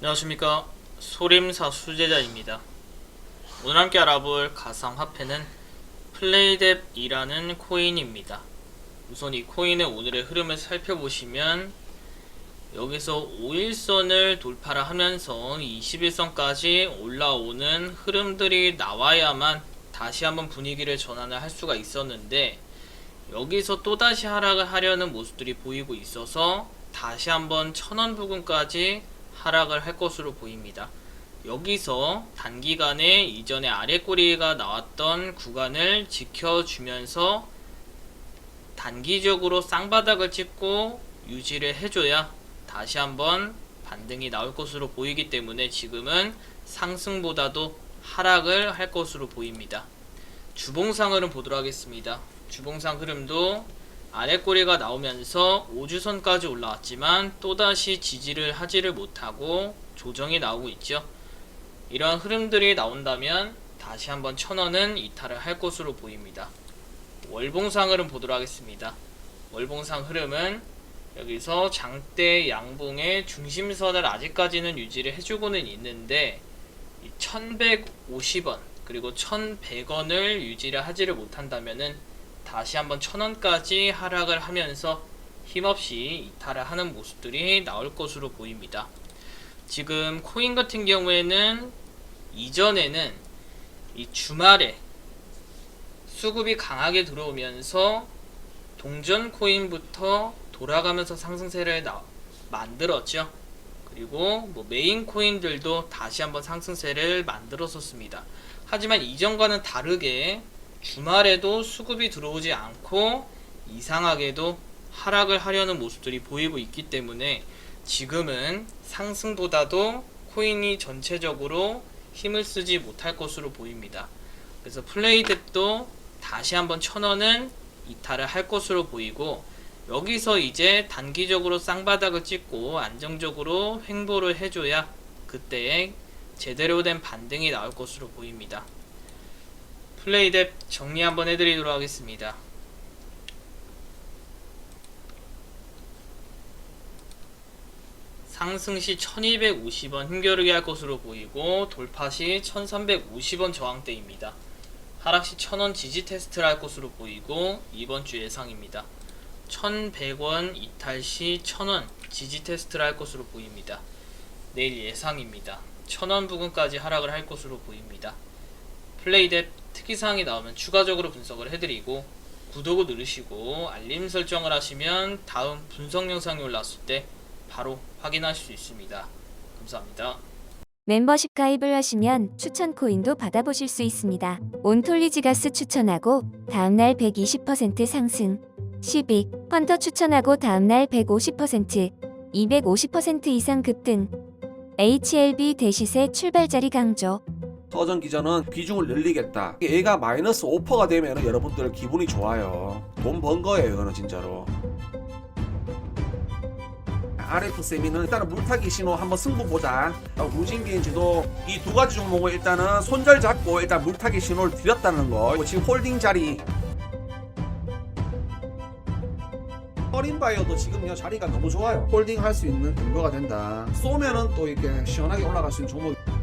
안녕하십니까 소림사 수제자입니다. 오늘 함께 알아볼 가상화폐는 플레이뎁이라는 코인입니다. 우선 이 코인의 오늘의 흐름을 살펴보시면 여기서 5일선을 돌파를 하면서 21선까지 올라오는 흐름들이 나와야만 다시 한번 분위기를 전환을 할 수가 있었는데 여기서 또다시 하락을 하려는 모습들이 보이고 있어서 다시 한번 천원 부근까지 하락을 할 것으로 보입니다. 여기서 단기간에 이전에 아래 꼬리가 나왔던 구간을 지켜주면서 단기적으로 쌍바닥을 찍고 유지를 해줘야 다시 한번 반등이 나올 것으로 보이기 때문에 지금은 상승보다도 하락을 할 것으로 보입니다. 주봉상 흐름 보도록 하겠습니다. 주봉상 흐름도 아래 꼬리가 나오면서 5주선까지 올라왔지만 또다시 지지를 하지를 못하고 조정이 나오고 있죠. 이러한 흐름들이 나온다면 다시 한번 천원은 이탈을 할 것으로 보입니다. 월봉상 흐름 보도록 하겠습니다. 월봉상 흐름은 여기서 장대 양봉의 중심선을 아직까지는 유지를 해주고는 있는데 1150원 그리고 1100원을 유지를 하지를 못한다면은 다시 한번 1000원까지 하락을 하면서 힘없이 이탈을 하는 모습들이 나올 것으로 보입니다. 지금 코인 같은 경우에는 이전에는 이 주말에 수급이 강하게 들어오면서 동전 코인부터 돌아가면서 상승세를 나- 만들었죠. 그리고 뭐 메인 코인들도 다시 한번 상승세를 만들었었습니다. 하지만 이전과는 다르게 주말에도 수급이 들어오지 않고 이상하게도 하락을 하려는 모습들이 보이고 있기 때문에 지금은 상승보다도 코인이 전체적으로 힘을 쓰지 못할 것으로 보입니다. 그래서 플레이뎁도 다시 한번 천원은 이탈을 할 것으로 보이고 여기서 이제 단기적으로 쌍바닥을 찍고 안정적으로 횡보를 해줘야 그때 제대로 된 반등이 나올 것으로 보입니다. 플레이뎁 정리 한번 해드리도록 하겠습니다. 상승 시 1250원 힘겨루기 할 것으로 보이고 돌파 시 1350원 저항대입니다. 하락 시 1000원 지지 테스트를 할 것으로 보이고 이번 주 예상입니다. 1100원 이탈 시 1000원 지지 테스트를 할 것으로 보입니다. 내일 예상입니다. 1000원 부근까지 하락을 할 것으로 보입니다. 플레이뎁 특이사항이 나오면 추가적으로 분석을 해드리고 구독을 누르시고 알림 설정을 하시면 다음 분석 영상이 올라왔을 때 바로 확인하실 수 있습니다. 감사합니다. 멤버십 가입을 하시면 추천 코인도 받아보실 수 있습니다. 온톨리지가스 추천하고 다음날 120% 상승. 시빅, 펀터 추천하고 다음날 150%, 250% 이상 급등. HLB 대시세 출발자리 강조. 서전 기자는 비중을 늘리겠다. 얘가 마이너스 5%가 되면 여러분들 기분이 좋아요. 돈 번 거예요, 이거는 진짜로. RF 세미는 일단은 물타기 신호 한번 승부 보자. 무진기인지도 이 두 가지 종목을 일단은 손절 잡고 일단 물타기 신호를 드렸다는 거. 지금 홀딩 자리. 허린바이어도 지금요 자리가 너무 좋아요. 홀딩 할 수 있는 근거가 된다. 쏘면은 또 이렇게 시원하게 올라갈 수 있는 종목.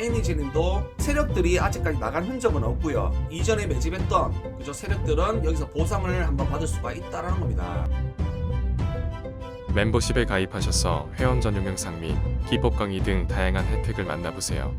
이 애니제님도 세력들이 아직까지 나간 흔적은 없고요. 이전에 매집했던 그저 세력들은 여기서 보상을 한번 받을 수가 있다라는 겁니다. 멤버십에 가입하셔서 회원 전용 영상 및 기법 강의 등 다양한 혜택을 만나보세요.